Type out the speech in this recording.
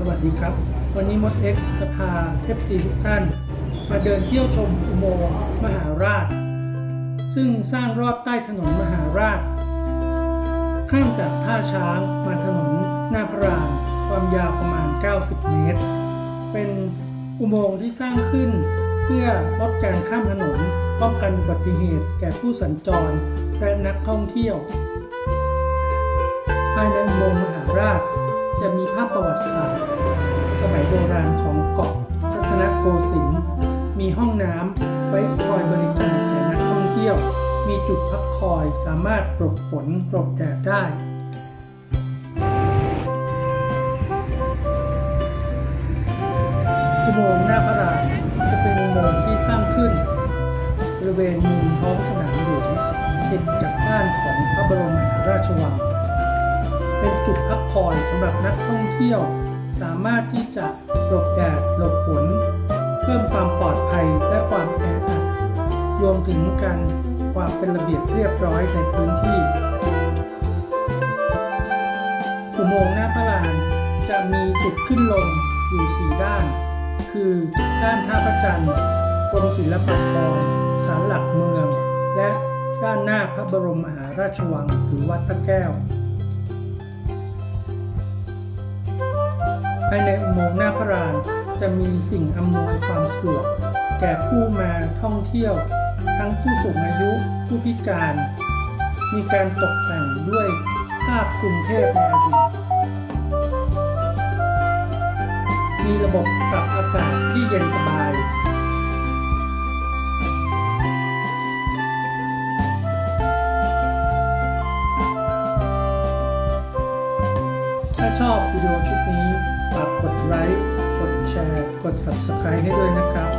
สวัสดีครับ วันนี้มดเอ็กซ์จะพาเอฟซีทุกท่าน มาเดินเที่ยวชมอุโมงค์มหาราช ซึ่งสร้างรอบใต้ถนนมหาราช ข้ามจากท่าช้างมาถนนหน้าพระรานความยาวประมาณ 90 เมตร เป็นอุโมงค์ที่สร้างขึ้น เพื่อลดการข้ามถนนป้องกันอุบัติเหตุแก่ผู้สัญจรและนักท่องเที่ยว ภายในอุโมงค์มหาราชาพประวัติศาสตร์สมัยโบราณของเกาะรัตนโกสินทร์มีห้องน้ำไว้คอยบริการแก่นักท่องเที่ยว มีจุดพักคอยสามารถหลบฝนหลบแดดได้อุโมงค์หน้าพระรานจะเป็นอุโมงค์ที่สร้างขึ้นบริเวณมุมท้องสนามหลวงติดกับด้านของพระบรมมหาราชวัง เป็นจุดพักคอยสำหรับนักท่องเที่ยว สามารถที่จะหลบแดดหลบฝนเพิ่มความปลอดภัยและความแออัดรวมถึงการความเป็นระเบียบเรียบร้อยในพื้นที่อุโมงค์หน้าพระลานจะมีจุดขึ้นลงอยู่ 4 ด้าน คือด้านท่าพระจันทร์กรมศิลปากรศาลหลักเมือง และด้านหน้าพระบรมมหาราชวังหรือวัดพระแก้ว ภายในอุโมงค์หน้าพระรานจะมีสิ่งอำนวยความสะดวก แก่ผู้มาท่องเที่ยว ทั้งผู้สูงอายุผู้พิการ มีการตกแต่งด้วยภาพกรุงเทพในอดีตมีระบบปรับอากาศที่เย็นสบายถ้าชอบวิดีโอชุดนี้ ฝากกดไลค์ กดแชร์ กด Subscribe ให้ด้วยนะครับ